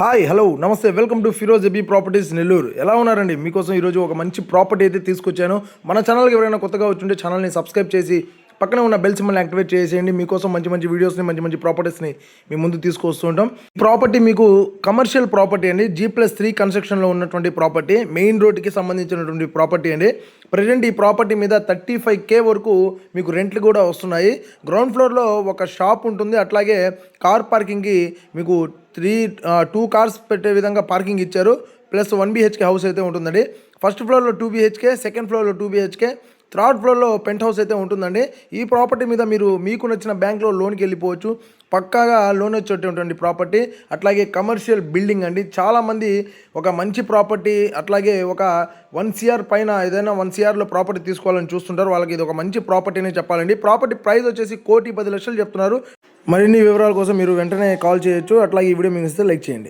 Hi hello నమస్తే welcome to Firoz A B properties Nellore. ఎలా ఉన్నారండి? మీకోసం ఈరోజు ఒక మంచి ప్రాపర్టీ అయితే తీసుకొచ్చాను. మన ఛానల్కి ఎవరైనా కొత్తగా వచ్చుంటే ఛానల్ని సబ్స్క్రైబ్ చేసి పక్కనే ఉన్న బెల్ సింబల్ యాక్టివేట్ చేసేయండి. మీకోసం మంచి మంచి వీడియోస్ని మంచి మంచి ప్రాపర్టీస్ని మీ ముందు తీసుకొస్తుంటాం ప్రాపర్టీ మీకు కమర్షియల్ ప్రాపర్టీ అండి. జీ ప్లస్ త్రీ కన్స్ట్రక్షన్లో ఉన్నటువంటి ప్రాపర్టీ మెయిన్ రోడ్కి సంబంధించినటువంటి ప్రాపర్టీ అండి. ప్రజెంట్ ఈ ప్రాపర్టీ మీద థర్టీ ఫైవ్ కే వరకు మీకు రెంట్లు కూడా వస్తున్నాయి. గ్రౌండ్ ఫ్లోర్లో ఒక షాప్ ఉంటుంది. అట్లాగే కార్ పార్కింగ్కి మీకు త్రీ టూ కార్స్ పెట్టే విధంగా పార్కింగ్ ఇచ్చారు. ప్లస్ వన్ బీహెచ్కే హౌస్ అయితే ఉంటుందండి. ఫస్ట్ ఫ్లోర్లో టూ బీహెచ్కే సెకండ్ ఫ్లోర్లో టూ బీహెచ్కే థర్డ్ ఫ్లోర్లో పెంట్ హౌస్ అయితే ఉంటుందండి. ఈ ప్రాపర్టీ మీద మీరు మీకు నచ్చిన బ్యాంక్లో లోన్కి వెళ్ళిపోవచ్చు. పక్కాగా లోన్ వచ్చేటువంటి ప్రాపర్టీ. అట్లాగే కమర్షియల్ బిల్డింగ్ అండి. చాలామంది ఒక మంచి ప్రాపర్టీ అట్లాగే ఒక వన్ సిఆర్ పైన ఏదైనా వన్ సిఆర్లో ప్రాపర్టీ తీసుకోవాలని చూస్తుంటారు. వాళ్ళకి ఇది ఒక మంచి ప్రాపర్టీనే చెప్పాలండి. ప్రాపర్టీ ప్రైస్ వచ్చేసి కోటి పది లక్షలు చెప్తున్నారు. మరిన్ని వివరాల కోసం మీరు వెంటనే కాల్ చేయొచ్చు. అట్లాగే ఈ వీడియో మీకు ఇస్తే లైక్ చేయండి.